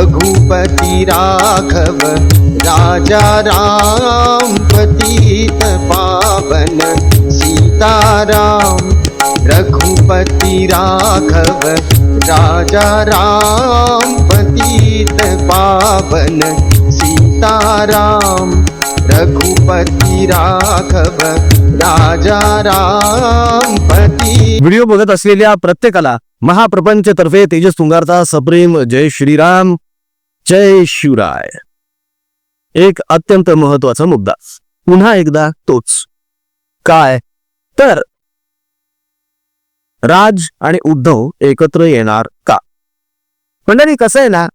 रघुपति राघव राजा राम पतित पावन सीताराम रघुपति राघव राजा राम पतित पावन सीताराम रघुपती राघव राजा राम पती व्हिडिओ बघत असलेल्या प्रत्येकाला महाप्रपंच तर्फे तेजस तुंगारचा सप्रेम जय श्रीराम. जय शिवराय. एक अत्यंत महत्त्वाचा मुद्दा. पुन्हा एकदा तोच. काय? तर राज आणि उद्धव एकत्र येणार का? मंडळी कसं आहे ना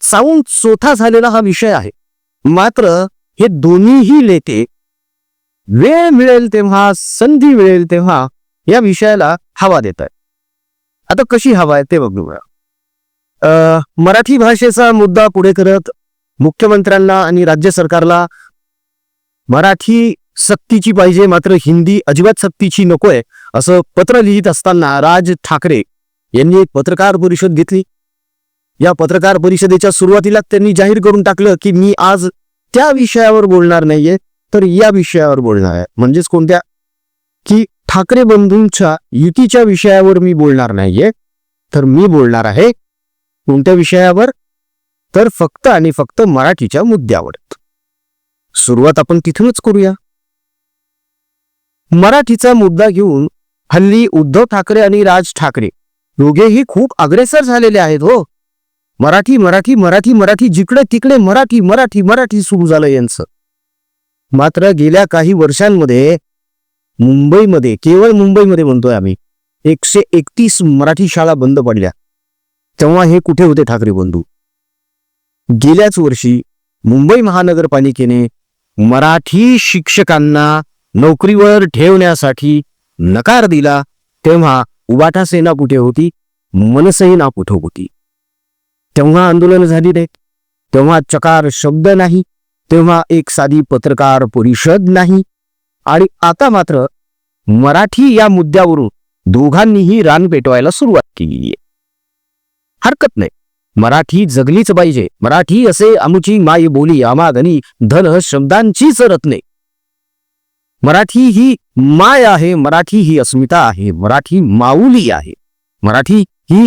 साऊंड चोथा झालेला हा विषय आहे. मात्र हे दोन्हीही नेते वेळ मिळेल तेव्हा संधी मिळेल तेव्हा या विषयाला हवा देत आहे आता कशी हवा आहे ते बघूया. मराठी भाषेचा मुद्दा पुढे करत मुख्यमंत्र्यांना आणि राज्य सरकारला मराठी सक्तीची पाहिजे मात्र हिंदी अजिबात सक्तीची नकोय असं पत्र लिहित असताना राज ठाकरे यांनी एक पत्रकार परिषद घेतली. या पत्रकार परिषदेच्या सुरुवातीला त्यांनी जाहीर करून टाकलं की मी आज त्या विषयावर बोलणार नाहीये तर या विषयावर बोलणार आहे. म्हणजेच कोणत्या? की ठाकरे बंधूंच्या युतीच्या विषयावर मी बोलणार नाहीये तर मी बोलणार आहे कोणत्या विषयावर? तर फक्त आणि फक्त मराठीच्या मुद्द्यावर. सुरुवात आपण तिथूनच करूया. मराठीचा मुद्दा घेऊन हल्ली उद्धव ठाकरे आणि राज ठाकरे दोघेही खूप अग्रेसर झालेले आहेत हो. मराठी मराठी मराठी मराठी जिकडे तिकडे मराठी मराठी मराठी सुरू झालं यांचं. मात्र गेल्या काही वर्षांमध्ये मुंबईमध्ये केवळ मुंबईमध्ये म्हणतोय आम्ही एकशे एकतीस मराठी शाळा बंद पडल्या. तेव्हा हे कुठे होते ठाकरे बंधू? गेल्याच वर्षी मुंबई महानगरपालिकेने मराठी शिक्षकांना नोकरीवर ठेवण्यासाठी नकार दिला तेव्हा उबाटा सेना कुठे होती? मनसेना कुठे होती. तेव्हा आंदोलन झाली नाहीत. तेव्हा चकार शब्द नाही. तेव्हा एक साधी पत्रकार परिषद नाही. आणि आता मात्र मराठी या मुद्द्यावरून दोघांनीही रान पेटवायला सुरुवात केली आहे. हरकत नाही. मराठी जगलीच पाहिजे. मराठी असे आमुची माय बोली आमादनी धन शब्दांचीच रत्ने मराठी ही माय आहे मराठी ही अस्मिता आहे मराठी माऊली आहे. मराठी ही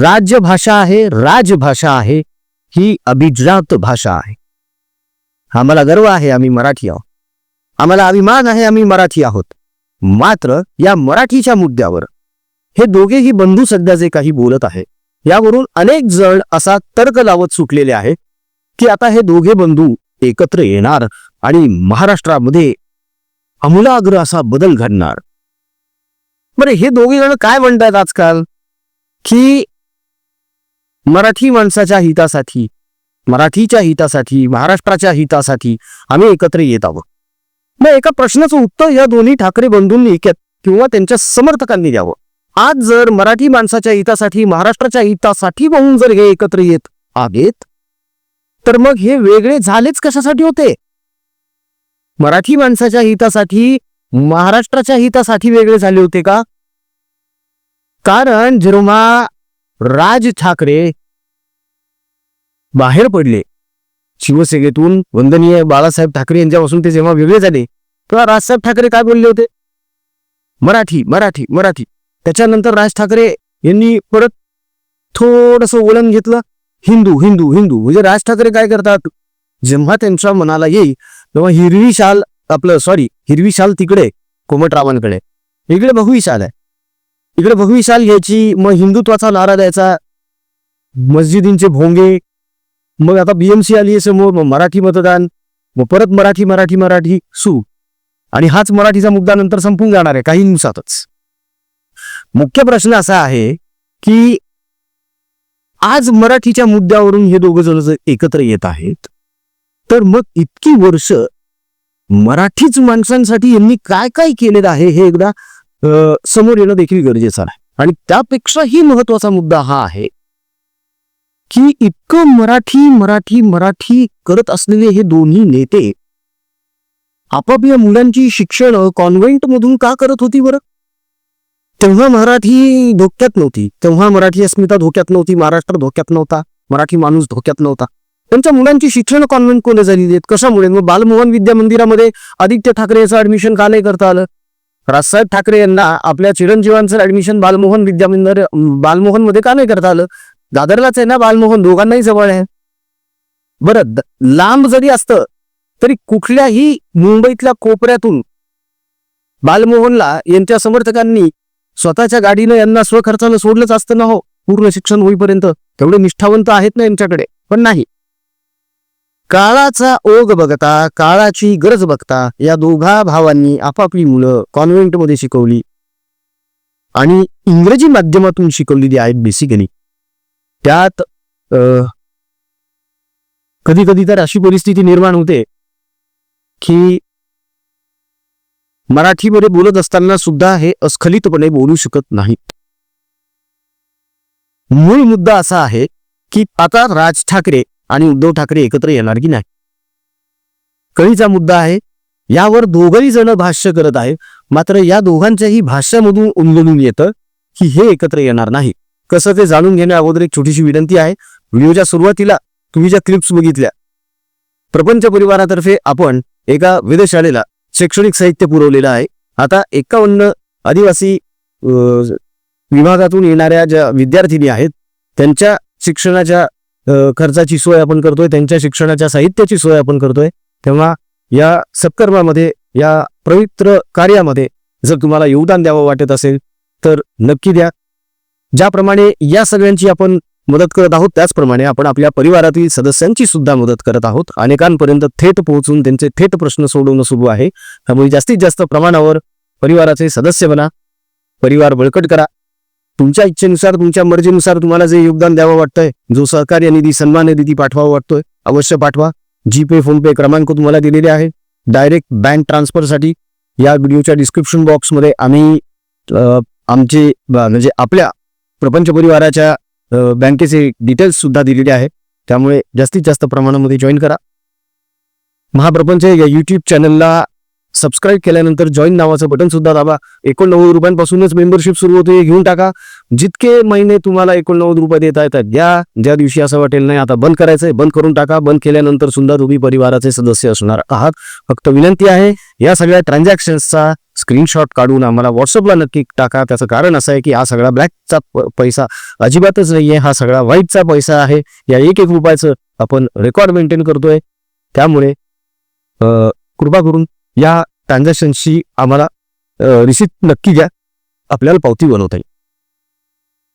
राज्यभाषा आहे राजभाषा आहे ही अभिजात भाषा आहे. आम्हाला गर्व आहे आम्ही मराठी आहोत. आम्हाला अभिमान आहे आम्ही मराठी आहोत. मात्र या मराठीच्या मुद्द्यावर हे दोघेही बंधू सध्या जे काही बोलत आहे यावरून अनेक जण असा तर्क लावत सुटलेले आहे की आता हे दोघे बंधू एकत्र येणार आणि महाराष्ट्रामध्ये अमूलाग्र असा बदल घडणार. बरे हे दोघे जण काय म्हणतात आजकाल? की मराठी माणसाच्या हितासाठी मराठीच्या हितासाठी महाराष्ट्राच्या हितासाठी आम्ही एकत्र येत आहोत. मग एका प्रश्नाचं उत्तर या दोन्ही ठाकरे बंधूंनी किंवा त्यांच्या समर्थकांनी द्यावं. आज जर मराठी माणसाच्या हितासाठी महाराष्ट्राच्या हितासाठी म्हणून जर हे एकत्र येत आहेत तर मग हे वेगळे झालेच कशासाठी होते? मराठी माणसाच्या हितासाठी महाराष्ट्राच्या हितासाठी वेगळे झाले होते का? कारण जेव्हा राज ठाकरे बाहेर पडले शिवसेनेतून वंदनीय बाळासाहेब ठाकरे यांच्यापासून ते जेव्हा वेगळे झाले तेव्हा राजसाहेब ठाकरे काय बोलले होते? मराठी मराठी मराठी. त्याच्यानंतर राज ठाकरे यांनी परत थोडस वळण घेतलं. हिंदू हिंदू हिंदू. म्हणजे राज ठाकरे काय करतात? जेव्हा त्यांच्या मनाला येईल तेव्हा हिरवी शाल आपलं सॉरी हिरवी शाल तिकडे कोमटरावांकडे. इकडे भगवी शाल आहे. इकडे भगवी शाल घ्यायची मग हिंदुत्वाचा नारा द्यायचा. मस्जिदींचे भोंगे. मग आता बीएमसी आली आहे समोर मग मराठी मतदान. मग परत मराठी मराठी मराठी सू. आणि हाच मराठीचा मुद्दा नंतर संपून जाणार आहे काही दिवसातच. मुख्य प्रश्न असा आहे की आज मराठीच्या मुद्द्यावरून हे दोघं जण जर एकत्र येत आहेत तर मग इतकी वर्ष मराठीच माणसांसाठी यांनी काय काय केलेलं आहे हे एकदा समोर येणं देखील गरजेचं आहे. आणि त्यापेक्षाही महत्त्वाचा मुद्दा हा आहे की इतकं मराठी मराठी मराठी करत असलेले हे दोन्ही नेते आपापल्या मुलांची शिक्षण कॉन्व्हेंट मधून का करत होती बरं? तेव्हा मराठी धोक्यात नव्हती. तेव्हा मराठी अस्मिता धोक्यात नव्हती महाराष्ट्र धोक्यात नव्हता मराठी माणूस धोक्यात नव्हता. त्यांच्या मुलांची शिक्षण कॉन्व्हेंट कोणी झाली आहेत? कशामुळे? मग बालमोहन विद्या मंदिरामध्ये आदित्य ठाकरे याचं ऍडमिशन का नाही करता आलं? राजसाहेब ठाकरे यांना आपल्या चिरंजीवांचं ऍडमिशन बालमोहन विद्या मंदिर बालमोहनमध्ये का नाही करता आलं? दादरलाच आहे ना बालमोहन? दोघांनाही जवळ आहे. बरं लांब जरी असतं तरी कुठल्याही मुंबईतल्या कोपऱ्यातून बालमोहनला यांच्या समर्थकांनी स्वतःच्या गाडीनं यांना स्वखर्चानं सोडलंच असतं ना हो. पूर्ण शिक्षण होईपर्यंत. तेवढे निष्ठावंत आहेत ना यांच्याकडे. पण नाही. काळाचा ओघ बघता काळाची गरज बघता या दोघा भावांनी आपापली मुलं कॉन्व्हेंटमध्ये शिकवली. आणि इंग्रजी माध्यमातून शिकवलेली आहेत बेसिकली त्यात कधी कधी तर अशी परिस्थिती निर्माण होते की मराठीमध्ये बोलत असताना सुद्धा हे अस्खलितपणे बोलू शकत नाही. मूळ मुद्दा असा आहे की आता राज ठाकरे आणि उद्धव ठाकरे एकत्र येणार की नाही? कळीचा मुद्दा आहे यावर दोघही जण भाष्य करत आहे मात्र या दोघांच्याही भाष्यामधून उमलून येतं की हे एकत्र येणार नाही. कसं ते जाणून घेण्या अगोदर एक छोटीशी विनंती आहे व्हिडिओच्या सुरुवातीला तुम्ही ज्या क्लिप्स बघितल्या प्रपंच परिवारातर्फे आपण एका वेधशाळेला शैक्षणिक साहित्य पुरवलेलं आहे. आता एकावन्न आदिवासी विभागातून येणाऱ्या ज्या विद्यार्थिनी आहेत त्यांच्या शिक्षणाच्या खर्चाची सोय आपण करतोय त्यांच्या शिक्षणाच्या साहित्याची सोय आपण करतोय तेव्हा या सत्कर्मामध्ये या पवित्र कार्यामध्ये जर तुम्हाला योगदान द्यावं वाटत असेल तर नक्की द्या. ज्याप्रमाणे या सगळ्यांची आपण मदत करत आहोत. त्याचप्रमाणे आपण आपल्या परिवारातील सदस्यांची सुद्धा मदत करत आहोत. अनेकांपर्यंत थेट पोहोचून त्यांचे थेट प्रश्न सोडवणं सुरू आहे. त्यामुळे जास्तीत जास्त प्रमाणावर परिवाराचे सदस्य बना. परिवार बळकट करा. तुमच्या इच्छेनुसार तुमच्या मर्जीनुसार तुम्हाला जे योगदान द्यावं वाटतंय जो सहकार्य निधी सन्मान निधी पाठवावा वाटतोय अवश्य पाठवा. जीपे फोनपे क्रमांक तुम्हाला दिलेले आहे. डायरेक्ट बँक ट्रान्सफरसाठी या व्हिडिओच्या डिस्क्रिप्शन बॉक्समध्ये आम्ही आमचे म्हणजे आपल्या प्रपंच परिवाराच्या बँकेचे डिटेल्स सुद्धा दिलेले आहे. त्यामुळे जास्तीत जास्त प्रमाणामध्ये जॉईन करा. महाप्रपंच या युट्यूब चॅनलला सबस्क्राईब केल्यानंतर जॉईन नावाचं बटन सुद्धा दाबा. एकोणनव्वद रुपयांपासूनच मेंबरशिप सुरू होते हे घेऊन टाका. जितके महिने तुम्हाला एकोणनव्वद रुपये देता येतात द्या ज्या दिवशी असं वाटेल नाही आता बंद करायचंय बंद करून टाका. बंद केल्यानंतर सुद्धा तुम्ही परिवाराचे सदस्य असणार आहात. फक्त विनंती आहे या सगळ्या ट्रान्झॅक्शन्सचा स्क्रीनशॉट काढून आम्हाला व्हॉट्सअपला नक्की टाका. त्याचं कारण असं आहे की हा सगळा ब्लॅकचा पैसा अजिबातच नाहीये. हा सगळा व्हाईटचा पैसा आहे. या एक एक रुपयाचं आपण रेकॉर्ड मेंटेन करतोय. त्यामुळे कृपा करून या ट्रान्झॅक्शनची आम्हाला रिसिप्ट नक्की द्या आपल्याला पावती बनवता येईल.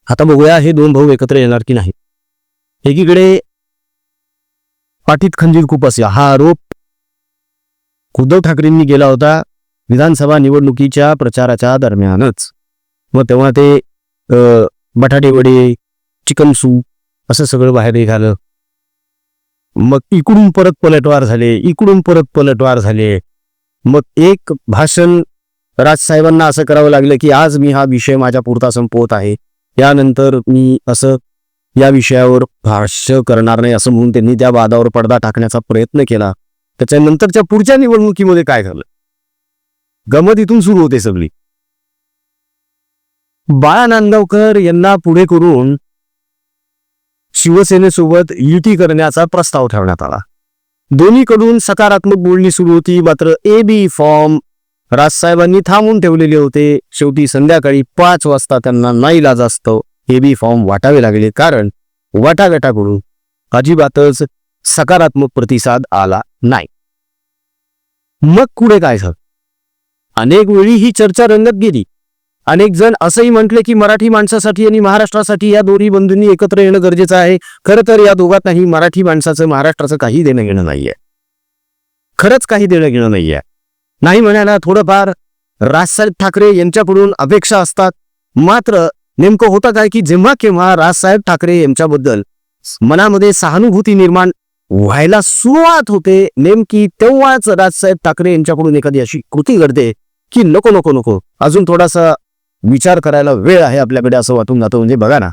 आता बघूया हे दोन भाऊ एकत्र येणार की नाही. एकीकडे पाठीत खंजीर खूप असला हा आरोप उद्धव ठाकरेंनी केला होता. विधानसभा निवडणुकीच्या प्रचाराच्या दरम्यानच. मग तेव्हा ते बटाटे वडे चिकन सूप असं सगळं बाहेर निघालं. मग इकडून परत पलटवार झाले इकडून परत पलटवार झाले. मग एक भाषण राजसाहेबांना असं करावं लागलं की आज मी हा विषय माझ्या पुरता संपवत आहे. यानंतर मी असं या विषयावर भाष्य करणार नाही असं म्हणून त्यांनी त्या वादावर पडदा टाकण्याचा प्रयत्न केला. त्याच्यानंतरच्या पुढच्या निवडणुकीमध्ये काय झालं गमत इथून सुरू होते सगळी. बाळा नांदगावकर यांना पुढे करून शिवसेनेसोबत युती करण्याचा प्रस्ताव ठेवण्यात आला. दोन्हीकडून सकारात्मक बोलणी सुरू होती मात्र ए बी फॉर्म राजसाहेबांनी थांबून ठेवलेले होते. शेवटी संध्याकाळी पाच वाजता त्यांना नाही लाज असतं ए बी फॉर्म वाटावे लागले. कारण वाटाघाटाकडून अजिबातच सकारात्मक प्रतिसाद आला नाही. मग पुढे काय झालं? अनेक वेळी ही चर्चा रंगत गेली. अनेक जण असंही म्हटले की मराठी माणसासाठी आणि महाराष्ट्रासाठी या दोन्ही बंधूंनी एकत्र येणं गरजेचं आहे. खरं तर या दोघांनाही मराठी माणसाचं महाराष्ट्राचं काही देणं घेणं नाहीये. खरंच काही देणं घेणं नाहीये. नाही म्हणायला थोडंफार राजसाहेब ठाकरे यांच्याकडून अपेक्षा असतात. मात्र नेमकं होतं काय की जेव्हा केव्हा राजसाहेब ठाकरे यांच्याबद्दल मनामध्ये सहानुभूती निर्माण व्हायला सुरुवात होते नेमकी तेव्हाच राजसाहेब ठाकरे यांच्याकडून एखादी अशी कृती घडते. की नको नको नको. अजून थोडासा विचार करायला वेळ आहे आपल्याकडे असं वाटून जातं. म्हणजे बघा ना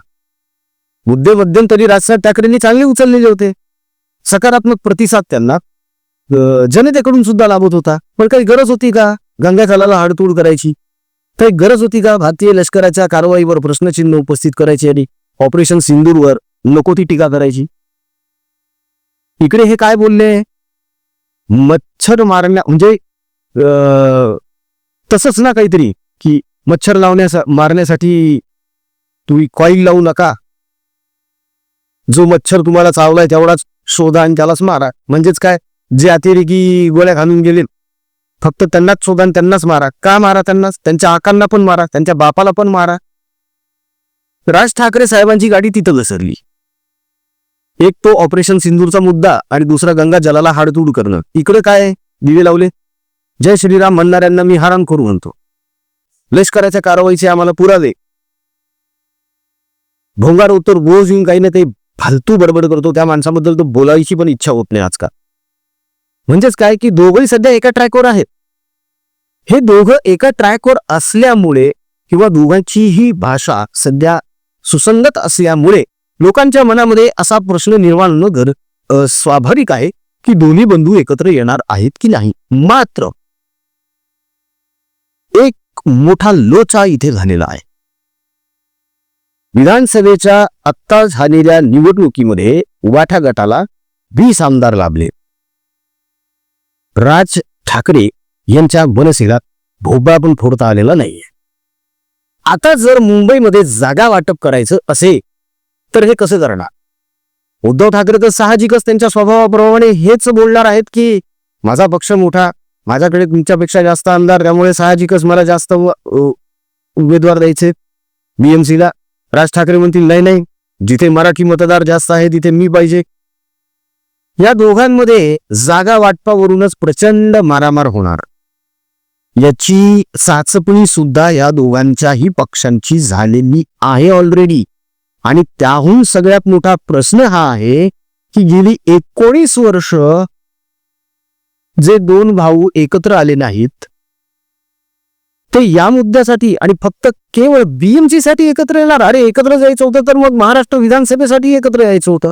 मुद्दे मध्यंतरी राजसाहेब ठाकरेंनी चांगले उचललेले होते. सकारात्मक प्रतिसाद त्यांना जनतेकडून सुद्धा लाभत होता. पण काही गरज होती का? गंगा जलाला हाडतूड करायची. काही गरज होती का? भारतीय लष्कराच्या कारवाईवर प्रश्नचिन्ह उपस्थित करायची आणि ऑपरेशन सिंदूरवर नको ती टीका करायची. इकडे हे काय बोलले? मच्छर मारण्या म्हणजे अं, तसंच ना काहीतरी की मच्छर लावण्यास मारण्यासाठी तुम्ही कॉईल लावू नका. जो मच्छर तुम्हाला चावलाय तेवढाच शोधा आणि त्यालाच मारा. म्हणजेच काय? जे अतिरेकी गोळ्या घालून गेले फक्त त्यांनाच शोधा आणि त्यांनाच मारा. का मारा त्यांनाच त्यांच्या आकांना पण मारा त्यांच्या बापाला पण मारा. राज ठाकरे साहेबांची गाडी तिथं घसरली. एक तो ऑपरेशन सिंदूरचा मुद्दा आणि दुसरा गंगा जलाला हाडतूड करणं. इकडे काय दिवे लावले? जय श्रीराम म्हणणाऱ्यांना मी हरण करू म्हणतो. लष्कराच्या कारवाईचे आम्हाला पुरावे. भोंगार उत्तर बोज येऊन काही ना ते फालतू बडबड करतो. त्या माणसाबद्दल तो बोलायची पण इच्छा होत नाही आजकाल. म्हणजेच काय की दोघंही सध्या एका ट्रॅकवर आहेत. हे दोघं एका ट्रॅकवर असल्यामुळे किंवा दोघांचीही भाषा सध्या सुसंगत असल्यामुळे लोकांच्या मनामध्ये असा प्रश्न निर्माण होणं कर स्वाभाविक आहे की दोन्ही बंधू एकत्र येणार आहेत की नाही. मात्र मोठा लोचा इथे झालेला आहे. विधानसभेच्या आत्ता झालेल्या निवडणुकीमध्ये उबाठा गटाला वीस आमदार लाभले. राज ठाकरे यांच्या मनसेला भोबा पण फोडता आलेला नाहीये. आता जर मुंबईमध्ये जागा वाटप करायचं असे तर हे कसं करणार? उद्धव ठाकरे तर साहजिकच त्यांच्या स्वभावाप्रमाणे हेच बोलणार आहेत की माझा पक्ष मोठा माझ्याकडे तुमच्यापेक्षा जास्त आमदार त्यामुळे साहजिकच मला जास्त उमेदवार द्यायचे. बीएमसीला ला राज ठाकरे म्हणतील नाही नाही जिथे मराठी मतदार जास्त आहे तिथे मी पाहिजे. या दोघांमध्ये जागा वाटपावरूनच प्रचंड मारामार होणार. याची साचपणी सुद्धा या दोघांच्याही पक्षांची झालेली आहे ऑलरेडी आणि त्याहून सगळ्यात मोठा प्रश्न हा आहे की गेली एकोणीस वर्ष जे दोन भाऊ एकत्र आले नाहीत ते या मुद्द्यासाठी आणि फक्त केवळ बीएमसी साठी एकत्र येणार? अरे एकत्र जायचं होतं तर मग महाराष्ट्र विधानसभेसाठी एकत्र यायचं होतं.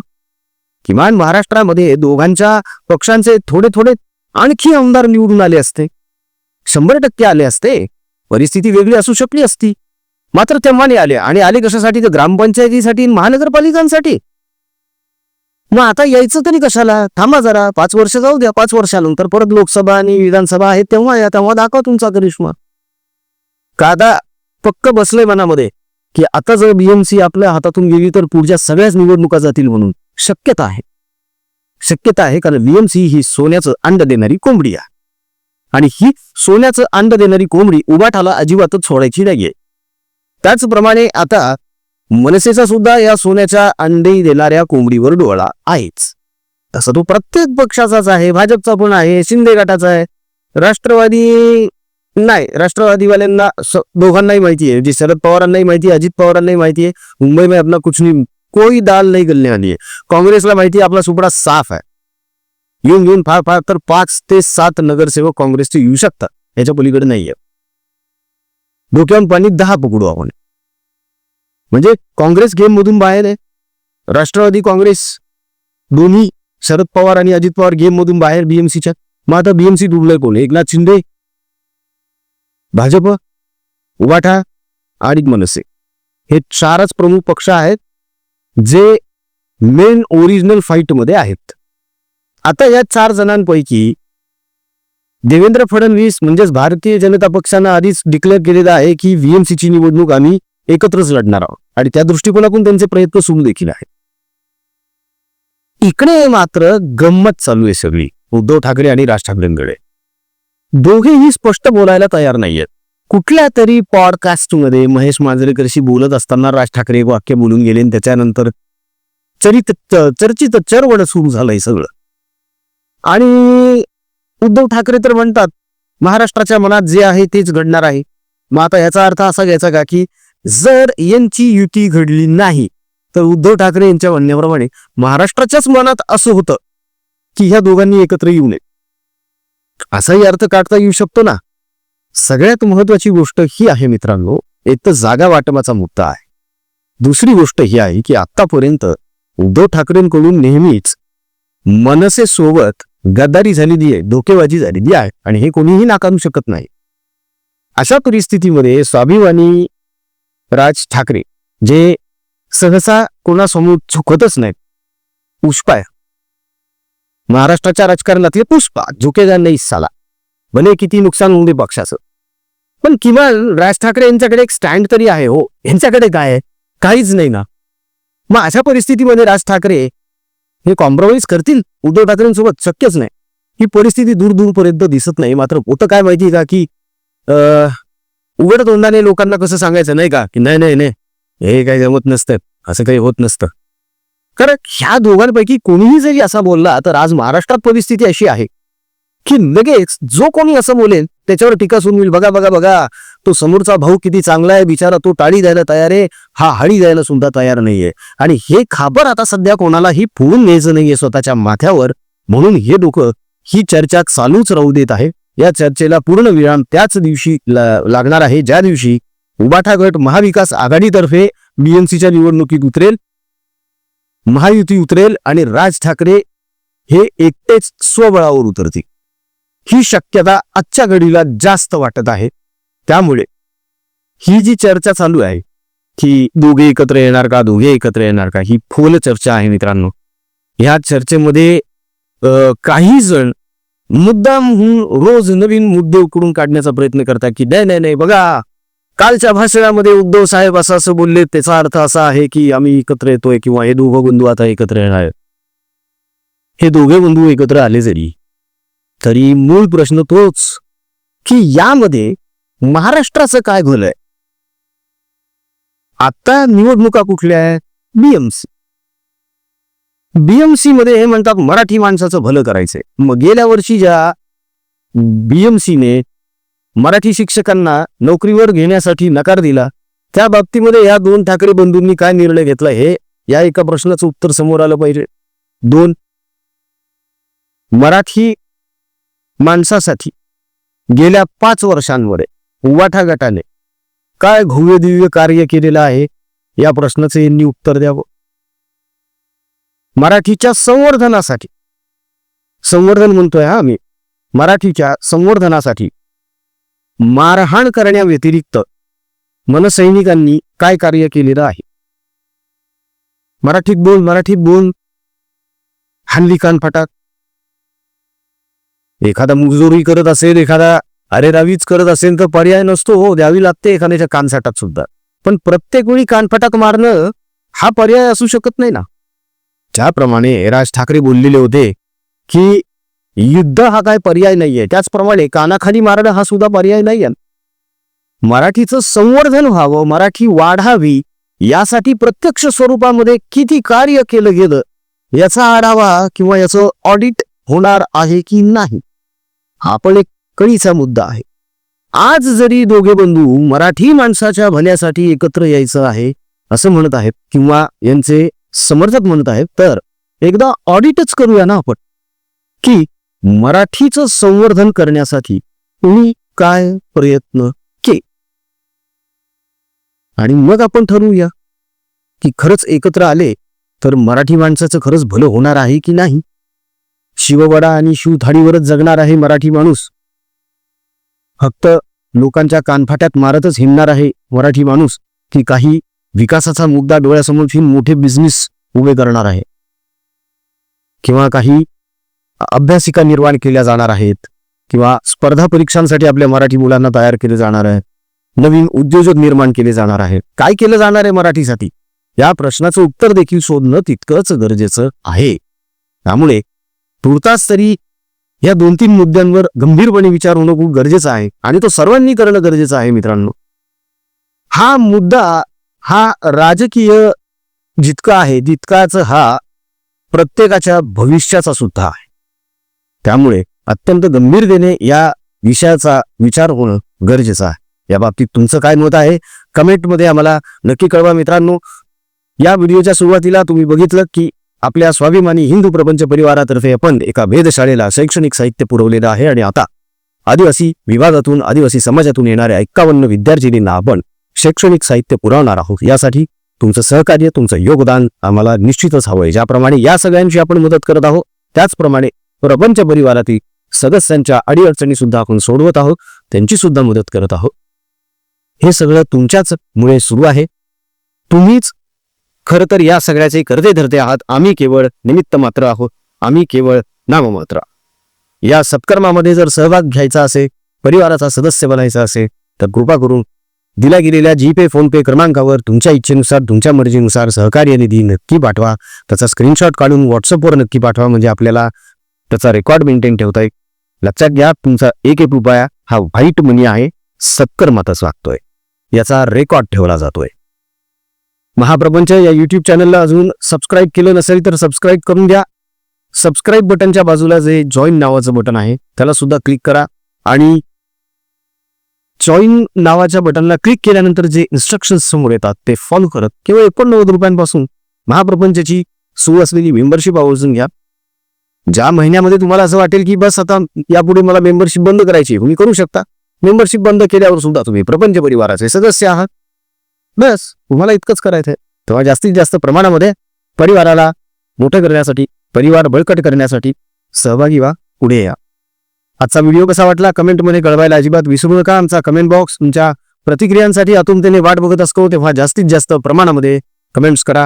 किमान महाराष्ट्रामध्ये दोघांच्या पक्षांचे थोडे थोडे आणखी आमदार निवडून आले असते. शंभर टक्के आले असते. परिस्थिती वेगळी असू शकली असती. मात्र तेव्हा आले. आणि आले कशासाठी? तर ग्रामपंचायतीसाठी महानगरपालिकांसाठी. मग आता यायचं तरी कशाला? थांबा जरा. पाच वर्ष जाऊ द्या. पाच वर्षानंतर परत लोकसभा आणि विधानसभा आहे तेव्हा या. तेव्हा दाखवा तुमचा करिश्मा. कादा पक्क बसलंय मनामध्ये की आता जर बीएमसी आपल्या हातातून गेली तर पुढच्या सगळ्याच निवडणुका जातील म्हणून. शक्यता आहे. शक्यता आहे कारण बीएमसी ही सोन्याचं अंड देणारी कोंबडी आहे. आणि ही सोन्याचं अंड देणारी कोंबडी उभाठाला अजिबातच सोडायची नाहीये. त्याचप्रमाणे आता मनसेचा सुद्धा या सोन्याच्या अंडे देणाऱ्या कोंबडीवर डोळा आहेच. तसं तो प्रत्येक पक्षाचाच आहे भाजपचा पण आहे शिंदे गटाचा आहे. राष्ट्रवादी नाही राष्ट्रवादीवाल्यांना दोघांनाही माहिती आहे. जी शरद पवारांनाही माहिती आहे अजित पवारांनाही माहिती आहे. मुंबई में अपना कुछ नहीं कोई दाल नाही गलने आली आहे. काँग्रेसला माहिती आहे आपला सुपडा साफ आहे. येऊन येऊन फार फार तर पाच ते सात नगरसेवक काँग्रेसचे येऊ शकतात. याच्या पलीकडे नाहीये. डोक्यावर पाणी दहा पकडू आपण. म्हणजे काँग्रेस गेम मधून बाहेर आहे. राष्ट्रवादी काँग्रेस दोन्ही शरद पवार आणि अजित पवार गेममधून बाहेर बीएमसीच्या मग आता बीएमसी डुबलंय कोण? एकनाथ शिंदे भाजप उभाठा आणि मनसे. हे चारच प्रमुख पक्ष आहेत जे मेन ओरिजिनल फाईटमध्ये आहेत. आता या चार जणांपैकी देवेंद्र फडणवीस म्हणजेच भारतीय जनता पक्षानं आधीच डिक्लेअर केलेलं आहे की व्हीएमसीची ची निवडणूक आम्ही एकत्रच लढणार आहोत. आणि त्या दृष्टिकोनातून त्यांचे प्रयत्न सुरू देखील आहेत. इकडे मात्र गंमत चालू आहे सगळी. उद्धव ठाकरे आणि राज ठाकरेंकडे. दोघेही स्पष्ट बोलायला तयार नाहीयेत. कुठल्या तरी पॉडकास्टमध्ये महेश मांजरेकरशी बोलत असताना राज ठाकरे एक वाक्य बोलून गेले आणि त्याच्यानंतर चरित चर्चित चरवड सुरू झालंय सगळं. आणि उद्धव ठाकरे तर म्हणतात महाराष्ट्राच्या मनात जे आहे तेच घडणार आहे. मग आता याचा अर्थ असा घ्यायचा का की जर यांची युती घडली नाही तर उद्धव ठाकरे यांच्या म्हणण्याप्रमाणे महाराष्ट्राच्याच मनात असं होतं की ह्या दोघांनी एकत्र येऊ नये. असाही अर्थ काढता येऊ शकतो ना? सगळ्यात महत्वाची गोष्ट ही आहे मित्रांनो एक तर जागा वाटपाचा मुद्दा आहे. दुसरी गोष्ट ही आहे की आतापर्यंत उद्धव ठाकरेंकडून नेहमीच मनसेसोबत गद्दारी झालेली आहे धोकेबाजी झालेली आहे आणि हे कोणीही नाकारू शकत नाही. अशा परिस्थितीमध्ये स्वाभिमानी राज ठाकरे जे सहसा कोणासमोर झुकतच नाहीत. पुष्पाय महाराष्ट्राच्या राजकारणातले पुष्पा झुकेगा नाही साला. भले किती नुकसान होऊ दे पक्षाचं. पण किमान राज ठाकरे यांच्याकडे एक स्टँड तरी आहे हो. यांच्याकडे काय आहे? काहीच नाही ना. मग अशा परिस्थितीमध्ये राज ठाकरे हे कॉम्प्रोमाइज करतील? उद्धव ठाकरेंसोबत शक्यच नाही. ही परिस्थिती दूर दूरपर्यंत दिसत नाही. मात्र होतं काय माहिती का की अं, उघड तोंडाने लोकांना कसं सांगायचं नाही का? की नाही नाही नाही. हे काही जमत नसतं. असं काही होत नसतं. कारण ह्या दोघांपैकी कोणीही जरी असा बोलला तर आज महाराष्ट्रात परिस्थिती अशी आहे की लगेच जो कोणी असं बोलेल त्याच्यावर टीका सुरू होईल. बघा बघा बघा. तो समोरचा भाऊ किती चांगला आहे बिचारा तो टाळी द्यायला तयार आहे. हा हाडी द्यायला सुद्धा तयार नाहीये. आणि हे खाबर आता सध्या कोणालाही फोडून न्यायचं नाहीये स्वतःच्या माथ्यावर. म्हणून हे डोकं ही चर्चा चालूच राहू देत आहे. या चर्चेला पूर्ण विराम त्याच दिवशी ला- लागणार आहे. ज्या दिवशी उबाठा गट महाविकास आघाडीतर्फे बीएमसीच्या निवडणुकीत उतरेल महायुती उतरेल आणि राज ठाकरे हे एकटेच स्वबळावर उतरतील. ही शक्यता आजच्या घडीला जास्त वाटत आहे. त्यामुळे ही जी चर्चा चालू आहे की दोघे एकत्र येणार का दोघे एकत्र येणार का ही फोल चर्चा आहे मित्रांनो. ह्या चर्चेमध्ये काही जण मुद्दाम रोज नवीन मुद्दे उकडून काढण्याचा प्रयत्न करतात की नाही नाही नाही बघा कालच्या भाषणामध्ये उद्धव साहेब असं असं बोलले त्याचा अर्थ असा आहे की आम्ही एकत्र येतोय किंवा हे दोघं बंधू आता एकत्र येणार हे दोघे बंधू एकत्र आले जरी तरी मूळ प्रश्न तोच की यामध्ये महाराष्ट्राचं काय घोलय? आता निवडणुका कुठल्या आहेत? बीएमसी बीएमसी मध्ये हे म्हणतात मराठी माणसाचं भलं करायचंय. मग गेल्या वर्षी ज्या बीएमसीने मराठी शिक्षकांना नोकरीवर घेण्यासाठी नकार दिला त्या बाबतीमध्ये या दोन ठाकरे बंधूंनी काय निर्णय घेतला हे या एका प्रश्नाचं उत्तर समोर आलं पाहिजे. दोन मराठी माणसासाठी गेल्या पाच वर्षांमध्ये वाटाघाटाने गटाने काय भव्य दिव्य कार्य केलेलं आहे या प्रश्नाचं यांनी उत्तर द्यावं. मराठीच्या संवर्धनासाठी. संवर्धन म्हणतोय हा आम्ही. मराठीच्या संवर्धनासाठी. मारहाण करण्याव्यतिरिक्त मनसैनिकांनी काय कार्य केलेलं आहे? मराठीत बोल मराठीत बोल. हल्ली कानफटाक एखादा मुजोरी करत असेल एखादा अरे रावीच करत असेल तर पर्याय नसतो हो द्यावी लागते एखाद्याच्या कानसाटात सुद्धा. पण प्रत्येक वेळी कानफटाक मारणं हा पर्याय असू शकत नाही ना. ज्याप्रमाणे राज ठाकरे बोललेले होते की युद्ध हा काय पर्याय नाहीये. त्याचप्रमाणे कानाखाली मारणं हा सुद्धा पर्याय नाहीये. मराठीचं संवर्धन व्हावं मराठी वाढावी यासाठी प्रत्यक्ष स्वरूपामध्ये किती कार्य केलं गेलं याचा आढावा किंवा याचं ऑडिट होणार आहे की नाही हा पण एक कळीचा मुद्दा आहे. आज जरी दोघे बंधू मराठी माणसाच्या भल्यासाठी एकत्र यायचं आहे असं म्हणत आहेत किंवा यांचे समर्थक म्हणत आहेत. तर एकदा ऑडिटच करूया ना आपण. की मराठीचं संवर्धन करण्यासाठी तुम्ही काय प्रयत्न के? आणि मग आपण ठरवूया की खरंच एकत्र आले तर मराठी माणसाचं खरंच भलं होणार आहे की नाही? शिववडा आणि शिवधाडीवरच जगणार आहे मराठी माणूस. फक्त लोकांच्या कानफाट्यात मारतच हिंडणार आहे मराठी माणूस की काही विकासाचा मुद्दा डोळ्यासमोर ठेवून मोठे बिझनेस उभे करणार आहे किंवा काही अभ्यासिका निर्माण केल्या जाणार आहेत. किंवा स्पर्धा परीक्षांसाठी आपल्या मराठी मुलांना तयार केले जाणार आहे नवीन उद्योजक निर्माण केले जाणार आहेत. काय केलं जाणार आहे मराठीसाठी? या प्रश्नाचं उत्तर देखील शोधणं तितकंच गरजेचं आहे. त्यामुळे तुर्तास तरी या दोन तीन मुद्द्यांवर गंभीरपणे विचार होणं खूप गरजेचं आहे. आणि तो सर्वांनी करणं गरजेचं आहे मित्रांनो. हा मुद्दा हा राजकीय जितका आहे तितकाच हा प्रत्येकाच्या भविष्याचा सुद्धा आहे. त्यामुळे अत्यंत गंभीरतेने या विषयाचा विचार होणं गरजेचं आहे. या बाबतीत तुमचं काय मत आहे? कमेंटमध्ये आम्हाला नक्की कळवा मित्रांनो. या व्हिडिओच्या सुरुवातीला तुम्ही बघितलं की आपल्या स्वाभिमानी हिंदू प्रपंच परिवारातर्फे आपण एका वेधशाळेला शैक्षणिक साहित्य पुरवलेलं आहे आणि आता आदिवासी विभागातून आदिवासी समाजातून येणाऱ्या एक्कावन्न विद्यार्थिनींना आपण शैक्षणिक साहित्य पुरवणार आहोत. यासाठी तुमचं सहकार्य तुमचं योगदान आम्हाला निश्चितच हवंय ज्याप्रमाणे या सगळ्यांची आपण मदत करत आहोत त्याचप्रमाणे प्रपंच परिवारातील सदस्यांच्या अडीअडचणी सुद्धा आपण सोडवत आहोत. त्यांची सुद्धा मदत करत आहोत. हे सगळं तुमच्याच मुळे सुरू आहे. तुम्हीच खरं तर या सगळ्याचे करते धरते आहात. आम्ही केवळ निमित्त मात्र आहोत. आम्ही केवळ नाममात्र या सत्कर्मामध्ये जर सहभाग घ्यायचा असेल परिवाराचा सदस्य बनायचा असेल तर कृपा करून दिल्या गेलेल्या जी पे फोन पे क्रमांकावर तुमच्या इच्छेनुसार तुमच्या मर्जीनुसार सहकार्य निधी नक्की पाठवा. त्याचा स्क्रीनशॉट काढून व्हॉट्सअपवर नक्की पाठवा म्हणजे आपल्याला त्याचा रेकॉर्ड मेंटेन ठेवता येईल. लक्षात घ्या तुमचा एक एक रुपया हा व्हाईट मनी आहे. सत्कर्मातच वागतोय. याचा रेकॉर्ड ठेवला जातोय. महाप्रपंच या युट्यूब चॅनलला अजून सबस्क्राईब केलं नसेल तर सबस्क्राईब करून द्या सबस्क्राईब बटनच्या बाजूला जे जॉईन नावाचं बटन आहे त्याला सुद्धा क्लिक करा. आणि जॉईन नावाच्या बटनला क्लिक केल्यानंतर जे इन्स्ट्रक्शन समोर येतात ते फॉलो करत केवळ एकोणनव्वद रुपयांपासून महाप्रपंचाची सुरू असलेली मेंबरशिप आवर्जून घ्या. ज्या महिन्यामध्ये तुम्हाला असं वाटेल की बस आता यापुढे मला मेंबरशिप बंद करायची तुम्ही करू शकता. मेंबरशिप बंद केल्यावर सुद्धा तुम्ही प्रपंच परिवाराचे सदस्य आहात. बस तुम्हाला इतकंच करायचंय तेव्हा जास्तीत जास्त प्रमाणामध्ये परिवाराला मोठं करण्यासाठी परिवार बळकट करण्यासाठी सहभागी व्हा पुढे या. आजचा व्हिडिओ कसा वाटला? कमेंटमध्ये कळवायला अजिबात विसरू नका. आमचा कमेंट बॉक्स तुमच्या प्रतिक्रियांसाठी आतुरतेने वाट बघत असतो. तेव्हा जास्तीत जास्त प्रमाणामध्ये कमेंट्स करा.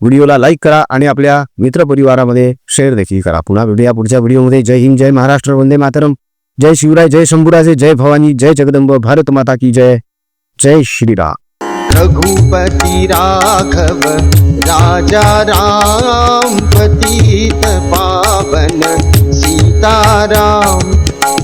व्हिडिओला लाईक करा आणि आपल्या मित्रपरिवारामध्ये शेअर देखील करा. पुन्हा भेटूया पुढच्या व्हिडिओमध्ये. जय हिंद जय महाराष्ट्र वंदे मातरम. जय शिवराय जय शंभुराजे जय भवानी जय जगदंब भारत माता की जय. जय श्रीराम. रघुपति राघव राजा राम पतित पावन सीताराम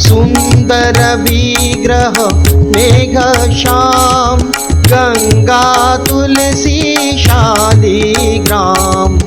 सुन्दर विग्रह मेघ श्याम गङ्गा तुलसी शालिग्राम।